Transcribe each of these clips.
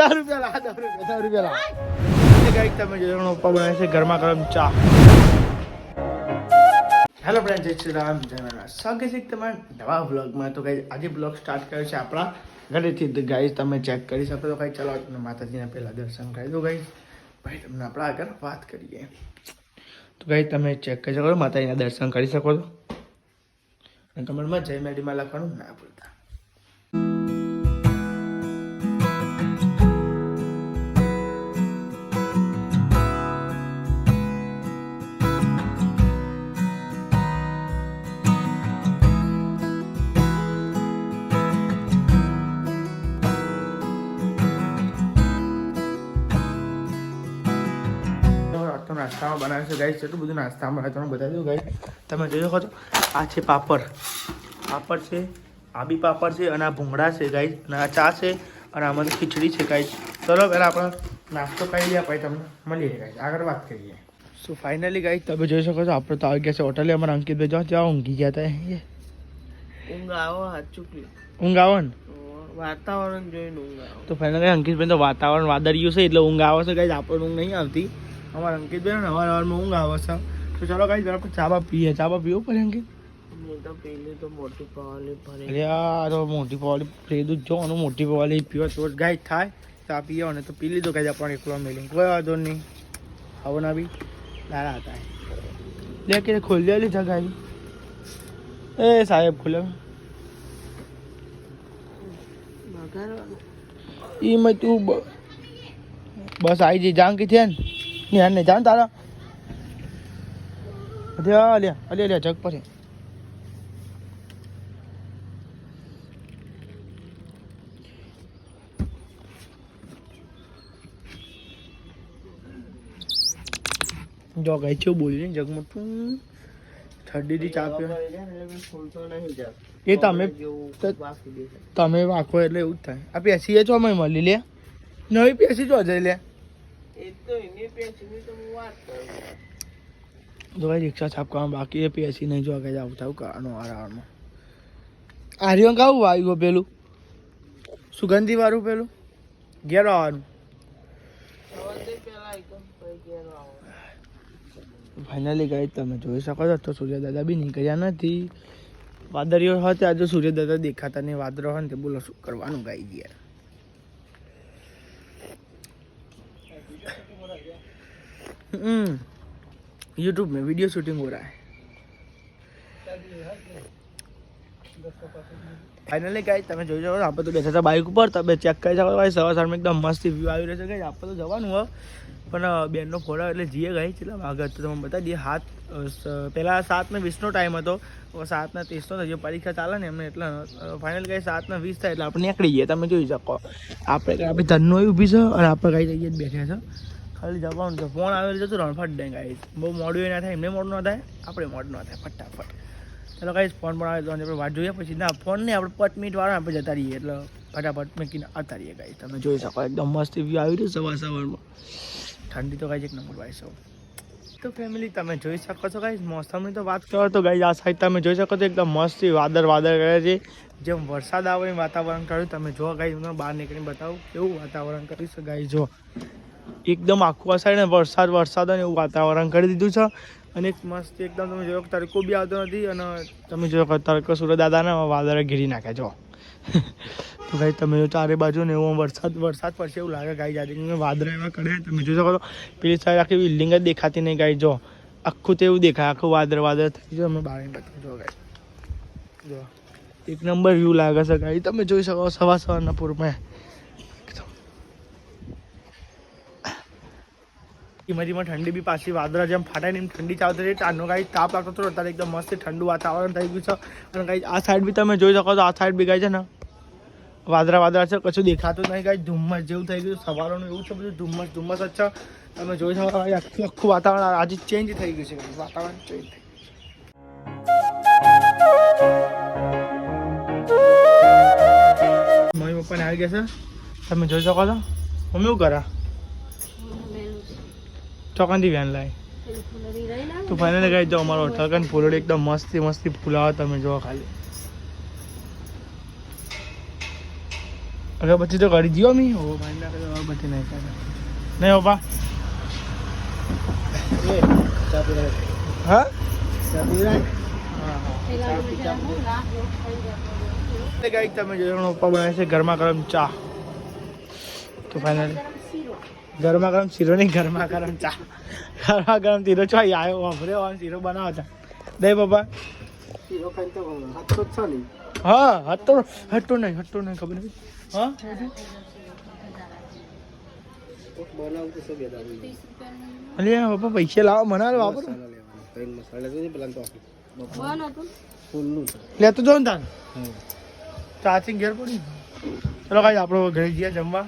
દસ તમે જોયો પપ્પા બનાવે છે ગરમા ગરમ ચા. હેલો ફ્રેન્ડ જય શ્રી રામ, જય મારા સ્વાગત છે તમારા નવા બ્લોગમાં તો ગાઈસ, આજે બ્લોગ સ્ટાર્ટ કર્યો છે આપણા ઘરેથી. તો તમે ચેક કરી શકો તો કાંઈ ચલો તમને માતાજીના પહેલાં દર્શન કરી દો ગાઈસ, ભાઈ, તમને આપણા આગળ વાત કરીએ. તો ગાઈસ, તમે ચેક કરી શકો માતાજીના દર્શન કરી શકો છો. અને કમેન્ટમાં જય મેડીમાં લખવાનું ના ભૂલતા. તો નાસ્તામાં બનાવે છે ગાઈસ એટલું બધું નાસ્તામાં બનાવે તમને બતાવી દઉં ગાઈસ તમે જોઈ શકો છો આ છે પાપડ. પાપડ છે આબી પાપડ છે અને આ ભૂંગળા છે ગાઈસ અને આ ચા છે અને આમાંથી ખીચડી છે ગાઈસ ચલો પહેલાં આપણે નાસ્તો કરી લઈએ પછી તમને મળીએ ગાઈસ આગળ વાત કરીએ. સો ફાઇનલી ગાઈસ તમે જોઈ શકો છો આપણે તો આવી ગયા છે હોટલે. અમારા અંકિતભાઈ જો ત્યાં ઊંઘી ગયા હતા. ઊંઘ આવો હાચું કે ઊંઘ આવો ને? વાતાવરણ જોઈને ઊંઘ આવે. તો ફાઇનલ અંકિતભાઈ તો વાતાવરણ વાદળિયું છે એટલે ઊંઘ આવે છે ગાઈસ આપણને ઊંઘ નહીં આવતી. અમારા અંકિતભાઈ ને હવાર હવારમાં ઊંઘ આવે છે. તો ચાલો ગાઈસ જરા ચા બા પીએ. ચા બા પીવું પડે અંકિત? તો પેલી તો મોટી પાવલી ફ્રેદું જ મોટી પવાલી પીવો તો ગાય થાય. ચા પીવો ને તો પી લીધો ગાય આપણે એકલો મેલી કોઈ વાંધો નહીં. હવે ના બી લારા હતા લે કે ખોલી છે ગાય એ સાહેબ ખુલે એમાં તું બસ આવી જઈ. જાણ થયા ને? નિહાર ને જાણ તારા અલ્યા અલ્યા અલ્યા જગ પર જો ગઈ છું, બોલી ને જગમાં તું. ઠંડીથી ચા પીવા. એ તમે તમે વાંખો એટલે એવું જ થાય. આ પેસી છો મેં મળી લે. નવી પેસી જો જઈ લે. તો ભાઈ રિક્ષા છાપ કરવાનું બાકી એ પેસી નહીં જો આગળ આવું થાવ કરવાનું આરામમાં આર્યન કાવું આવ્યું પેલું? સુગંધી વાળું પેલું? ઘેર આવવાનું. ફાઇનલી ગઈ તમે જોઈ શકો છો, તો સૂર્યદાદા બી નીકળ્યા નથી. વાદળીઓ હોય આજે જો સૂર્યદાદા દેખાતા નહીં, વાદળો હોય ને તે બોલો, શું કરવાનું ગાઈ દે यूट्यूब में वीडियो शूटिंग हो रहा है ફાઇનલી ગાઈ તમે જોઈ શકો છો આપણે તો બેઠા હતા બાઇક ઉપર તમે ચેક કરી શકો ભાઈ સવાર સવારમાં એકદમ મસ્ત વ્યૂ આવી રહ્યો છે ગાઈ આપણે તો જવાનું હોય પણ અ, બેનનો ફોટો એટલે જીએ ગઈ કેટલા વાગે તો તમે બતાવી દઈએ હાથ અ, સ- પહેલા સાત ને વીસનો ટાઈમ હતો હવે સાત ને ત્રીસનો થયો પરીક્ષા ચાલે ને એમને એટલે ફાઇનલ ગઈ સાત ને વીસ થાય એટલે આપણે નીકળી જઈએ તમે જોઈ શકો આપણે આપણે ધનનો ઊભી છે અને આપણે કઈ જઈએ જ બેઠા છે ખાલી જવાનું છે. ફોન આવેલો જતું રહે ફટ દે ગાઈ બહુ મોડું ના થાય, એમને મોડું ના થાય, આપણે મોડું ના થાય, ફટાફટ. ચાલો ગાઈસ ફોન પણ આવે તો આપણે વાટ જોઈએ. પછી ના, ફોન નહીં, આપણે પાંચ મિનિટ વાળા આપણે જતા રહીએ. એટલે ફટાફટ મેકીને આવતા રહીએ ગાઈસ તમે જોઈ શકો, એકદમ મસ્ત વ્યૂ આવી રહ્યું સવાર સવારમાં. ઠંડી તો ગાઈસ એક નંબર ભાઈ સૌ તો ફેમિલી તમે જોઈ શકો છો ગાઈસ મોસમની તો વાત કરો તો ગાઈસ આ સાઈડ તમે જોઈ શકો છો, એકદમ મસ્ત વાદળ વાદળ કરે છે. જેમ વરસાદ આવે વાતાવરણ કર્યું. તમે જો ગાઈસ હું બહાર નીકળીને બતાવું, કેવું વાતાવરણ કરીશ છે ગાઈસ જો એકદમ આખું આ સાઈડ વરસાદ વરસાદ અને એવું વાતાવરણ કરી દીધું છે. અને મસ્ત એકદમ તમે જોયો તડકો બી આવતો નથી અને તમે જોયો તડકો સૂર્ય દાદાને વાદળે ઘેરી નાખે જો. તો ભાઈ, તમે જો ચારે બાજુ ને એવો વરસાદ વરસાદ પડશે એવું લાગે ગાઈ જાય વાદળા એવા કરે, તમે જોઈ શકો તો પેલી સાઈડ આખી બિલ્ડિંગ જ દેખાતી નહીં ગાઈ જો. આખું તો એવું દેખાય, આખું વાદળ વાદળ થઈ જાય અમે બારે બતાવી જો ગાઈ જો. એક નંબર વ્યૂ લાગે છે ગાઈ તમે જોઈ શકો સવા સવાર સવારના પૂરમાં. ધીમે ઠંડી બી પાછી વાદળા જેમ ફાટાય ને એમ ઠંડી ચાલતી રહી. તારનો કાંઈ તાપ લાગતો હતો અત્યારે એકદમ મસ્ત ઠંડુ વાતાવરણ થઈ ગયું છે. અને કાંઈ આ સાઈડ બી તમે જોઈ શકો છો, આ સાઈડ બી ગાય છે ને વાદળા વાદળા છે, કશું દેખાતું નહીં કાંઈ ધુમ્મસ જેવું થઈ ગયું, સવારોનું એવું છે બધું, ધુમ્મસ ધુમ્મસ જ છે. તમે જોઈ શકો આખું આખું વાતાવરણ આજે ચેન્જ થઈ ગયું છે વાતાવરણ ચેન્જ થઈ મમ્મી પપ્પાને આવી ગયા છે. તમે જોઈ શકો છો, મમ્મી શું કરા? ચોકનથી વેન લાય. તો ફાઇનલી ગાઈ જાઓ અમારો હોટલ કાન એકદમ મસ્તી મસ્તી ફૂલાવા તમે જો ખાલી. અગરબત્તી તો કરી દીધો મી? ઓ અગરબત્તી નહીં કરે નહીં હા? તમે જોઈ પપ્પા બનાવે છે ગરમા ગરમ ચા. તો ફાઇનલી ગરમા ગરમ શીરો નહીં ગરમા ગરમ ચા. ગરમા ગરમ શીરો છો આવ્યો વાપરે આમ શીરો બનાવતા દે પપ્પા. હા હતો હતો નહીં હતો નહીં ખબર નહીં. હા? પપ્પા પૈસા લાવો મના વાપરો. લેતો જો ને તાન. ચાચી ઘેર પડી. ચલો ગાઈસ આપણો ઘરે ગયા જમવા.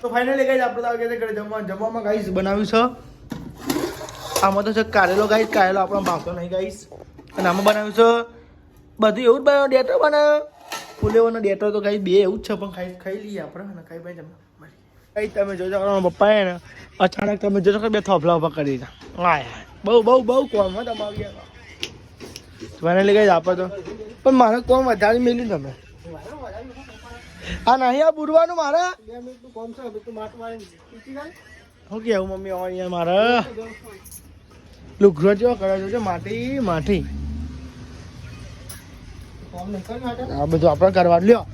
તો ફાઇનલી ગાઈસ આપણે તો આવી ગયા જમવા જમવામાં ગાઈસ બનાવ્યું છે. આમાં તો છે કારેલો ગાઈસ કારેલો આપણો ભાવતો નહીં ગાઈસ અને આમાં બનાવ્યું છે બધું એવું જ બનાવ્યું, ડેટર બનાવ્યો. ફૂલેવાનો ડેટર તો ગાઈસ બે એવું જ છે, પણ ખાઈ ખાઈ લઈએ આપણે અને ખાઈ ભાઈ જમવા. તમે જોજો મારા પપ્પાએ અચાનક તમે જોજો કે બે થોફલા ઊભા કરી દીધા. હા બહુ બહુ બહુ કોમ હો તમારી ફાઇનલી ગાઈસ આપણે તો પણ મારે કોમ વધારે મેલ્યું તમે. આ નહીં આ બુરવાનું મારે. શું કેવું મમ્મી અહીંયા મારે. લુઘરો જેવો કરે છે માટી માટી. આ બધું આપણે કરવા લ્યો.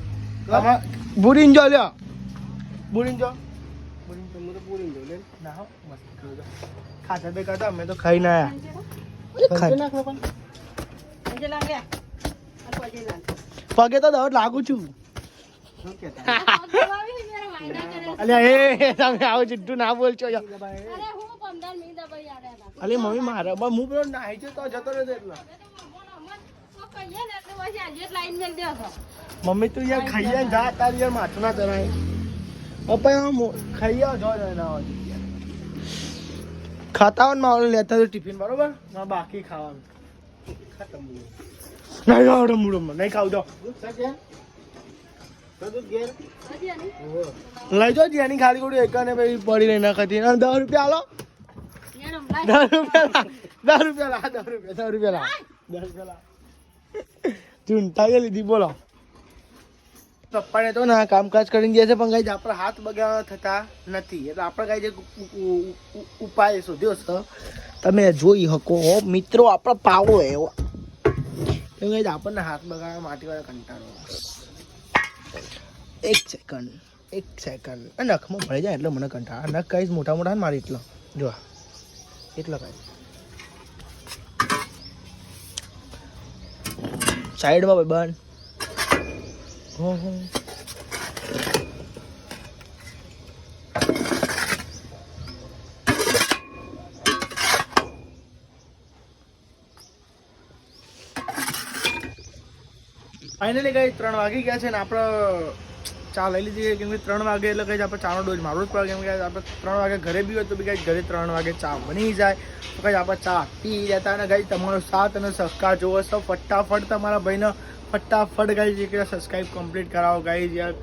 બુરીન જો લ્યો. બુરીન જો. ના હો, મસ્ત કર્યું છે. ખાતા બે કરતા અમે તો ખાઈ ના ખાઈ- પગે તો દવા લાગુ છું. અલ્યા એ તમે આવો જુઠ્ઠું ના બોલશો અલે મમ્મી મારે હું પેલો નાહી છે તો જતો રહેતો એટલો. મમ્મી તું યાર ખાઈ જા તારી યાર માથું ના ચડાય. પપ્પા ખાઈ આવો જો ના ખાતા હોય ને લેતા તો ટિફિન બરોબર? ના બાકી ખાવાનું. નહીં આવડે મૂળમાં. નહીં ખાવ દો લઈ જો જેની ખાલી ખોટી એક ને પછી પડી રહી નાખતી અને દસ રૂપિયા આલો. દસ રૂપિયા દસ રૂપિયા દસ રૂપિયા દસ રૂપિયા દસ રૂપિયા લા. ચૂંટા કે લીધી, બોલો. પપ્પાને તો ના, કામકાજ કરીને ગયા છે, પણ કઈ આપણા હાથ બગાડવા થતા નથી. એટલે આપણે કઈ જે ઉપાય શોધ્યો છે, તમે જોઈ શકો. મિત્રો, આપણો પાવો એવો. આપણને હાથ બગાડવા માટે કંટાળો. એક સેકન્ડ એક સેકન્ડ આ નખમાં ભળી જાય એટલે મને કંઠા આ નખ કઈ મોટા મોટા મારી એટલો. જો એટલો કઈ સાઈડમાં ભાઈ હો હો ફાઇનલી કંઈ ત્રણ વાગી ગયા છે ને આપણે ચા લઈ લીધી કેમ કે ત્રણ વાગે એટલે કઈ આપણે ચાનો ડોઝ મારવો જ પડે. કેમ કે આપણે ત્રણ વાગે ઘરે બી હોય તો બી કઈ ઘરે ત્રણ વાગે ચા બની જાય. તો કઈ આપણે ચા પી જતા અને કઈ તમારો સાથ અને સહકાર જોવો છો. ફટાફટ તમારા ભાઈને ફટાફટ ગાઈ કે સબસ્ક્રાઈબ કમ્પ્લીટ કરાવો. ગાઈ યાર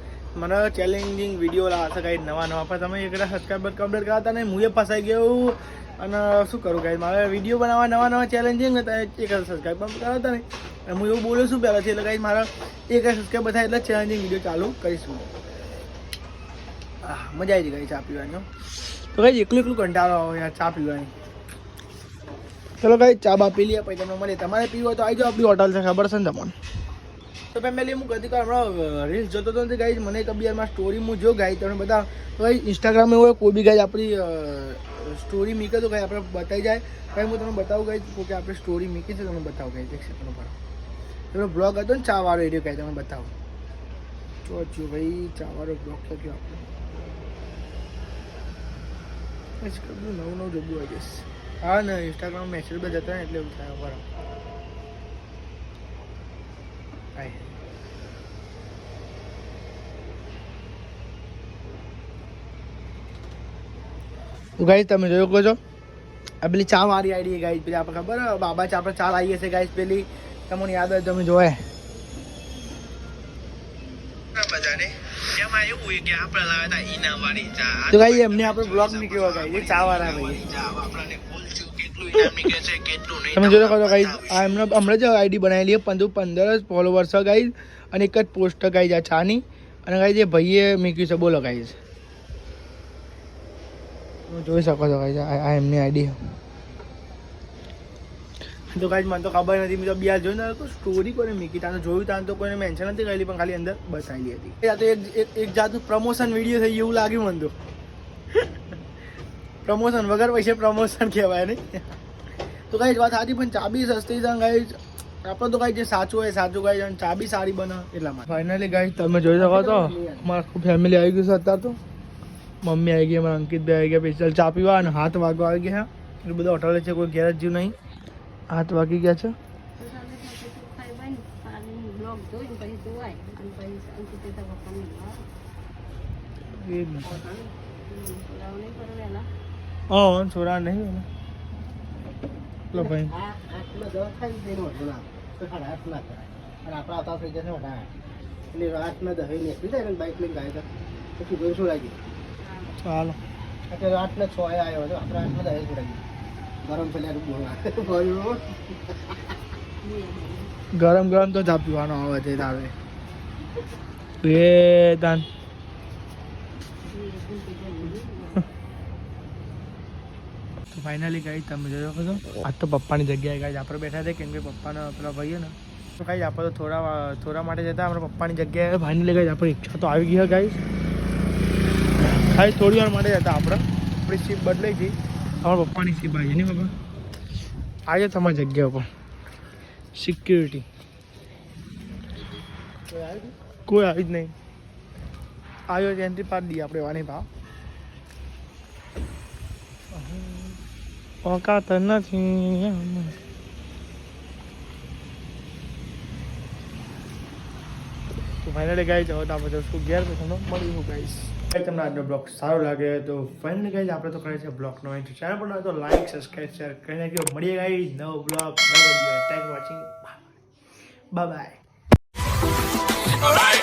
મને ચેલેન્જિંગ વીડિયો લાવશે ગાઈ, નવા નવા. પણ તમે એક સબસ્ક્રાઈબર કમ્પ્લીટ કરાતા નહીં, હું એ ફસાઈ ગયો અને શું કરું ગાઈ મારે વીડિયો બનાવવા નવા નવા ચેલેન્જિંગ હતા એક સબસ્ક્રાઈબ પણ કરાતા નહીં. અને હું એવું બોલું છું પહેલાંથી, એટલે ગાઈ મારા એક સબસ્ક્રાઈબ બધા એટલે ચેલેન્જિંગ વીડિયો ચાલુ કરીશું. હા મજા આવી ગઈ ચા પીવાની. તો ગાઈ એકલું એકલું કંટાળો આવે યાર ચા પીવાની. ચલો ગાઈ ચા બા પી લઈએ, પછી તમને મળીએ. તમારે પીવું તો આવી જાઓ, આપણી હોટલ છે, ખબર છે ને તમને? તો ફેમિલી હું કદી હમણાં રીલ્સ જોતો હતો ને ગાઈ મને કબી યારમાં સ્ટોરી હું જો ગાઈ તમે બધા ભાઈ ઇન્સ્ટાગ્રામ હોય, કોઈ બી ગાઈ આપણી સ્ટોરી મીકે તો ગાઈ આપણે બતાવી જાય. કાંઈ હું તમને બતાવું ગાઈ કે આપણે સ્ટોરી મીકી છે, તમને બતાવું ગાઈ દેખશે સેકન્ડ પર પેલો બ્લોગ હતો ને ચા વાળો એરિયો ગાઈ તમને બતાવું. જો ભાઈ ચા વાળો બ્લોગ લખ્યો આપણે? નવું નવું જોવું હોય જશે હા, ને ઇન્સ્ટાગ્રામ મેસેજ બધા જતા ને, એટલે એવું થાય બરાબર ગાઈસ તમે જોયો કહો છો. આ પેલી ચા વાળી આઈડી ગાઈસ પેલી આપણે ખબર? બાબા ચા આપણે ચા લાવી હશે ગાઈસ પેલી. તમને યાદ હોય તમે જોવે. તો ગાઈ એમને આપણે બ્લોગ નીકળ્યો ગાઈ ચા વાળા ભાઈ. તમે જોઈ શકો છો ગાઈ આ એમને હમણાં જ આઈડી બનાવેલી છે પંદર જ ફોલોવર્સ છે અને એક જ પોસ્ટ ગાઈ આ છાની. અને ગાઈ જે ભાઈએ મૂક્યું છે, બોલો ગાઈ છે તમે જોઈ શકો છો ગાઈ આ એમની આઈડી તો ગાઈ મને તો ખબર નથી, મેં તો બિયાર જોઈને તો સ્ટોરી કોને મૂકી? તાને જોયું તાને તો કોઈને મેન્શન નથી કરેલી, પણ ખાલી અંદર બતાવેલી હતી. આ તો એક- એક જાતનું પ્રમોશન વીડિયો થઈ એવું લાગ્યું મને તો. પ્રમોશન વગર પૈસે પ્રમોશન કહેવાય નહીં. તો કઈ વાત સાચી પણ ચાબી સસ્તી છે ગાઈ આપણે તો કઈ જે સાચું હોય સાચું કઈ અને ચાબી સારી બને એટલા માટે. ફાઇનલી ગાઈ તમે જોઈ શકો છો. મારું આખું ફેમિલી આવી ગયું છે અત્યારે તો. મમ્મી આવી ગઈ મારા અંકિતભાઈ આવી ગયા સ્પેશિયલ ચા પીવા અને હાથ વાગવા આવી ગયા. એટલું બધું હોટલે છે કોઈ ગેરેજ જેવું નહીં. હાથ વાગી ગયા છે. હા છોરા નહીં. ને. લો ભાઈ આટલો દવા ખાઈ ને એનો વાંધો તો સાડા આઠ ના કરાય. અને આપણા આવતા થઈ જશે મોટા એટલે આઠના દહે નીકળી જાય ને બાઇક લઈને ગાય તો પછી જોઈ શું લાગી ચાલો અત્યારે આઠને છ આવ્યો હતો આપણે આઠમાં દહી છોડાવી ગરમ પેલા ગરમ ગરમ તો ચા પીવાનો આવે છે તારે એ તાન તો ફાઇનલી ગાઈ તમે જોઈ શકો છો. આજ તો પપ્પાની જગ્યાએ ગાઈ આપણે બેઠા હતા કેમ કે પપ્પાના પેલા ભાઈએ ને. તો ગાઈ આપણે તો થોડા વા- થોડા માટે જતા આપણે પપ્પાની જગ્યાએ. ફાઇનલી ગાઈ આપણી ઈચ્છા તો આવી ગઈ ગાઈ ખાલી થોડી વાર માટે જતા આપણે. આપણી સીપ બદલાઈ ગઈ. અમારા પપ્પાની સીપ આવી નહીં પપ્પા આજે તમારી જગ્યા ઉપર. સિક્યુરિટી કોઈ આવી જ નહીં. આવ્યો ત્યાંથી પાડી દઈએ આપણે વાની ભાવ ઓકાત નથી ફાઇનલી ગાઈ જાઓ તો આપણે જશું ઘેર તો તમને ગાઈશ ભાઈ તમને આજનો બ્લોગ સારો લાગે તો ફાઇનલી ગાઈઝ આપણે તો કરીએ છીએ બ્લોગનો એન્ડ ચેનલ પર તો લાઈક સબસ્ક્રાઈબ શેર કરી નાખ્યો મળીએ ગાઈઝ નવો બ્લોગ નવો video thank watching bye bye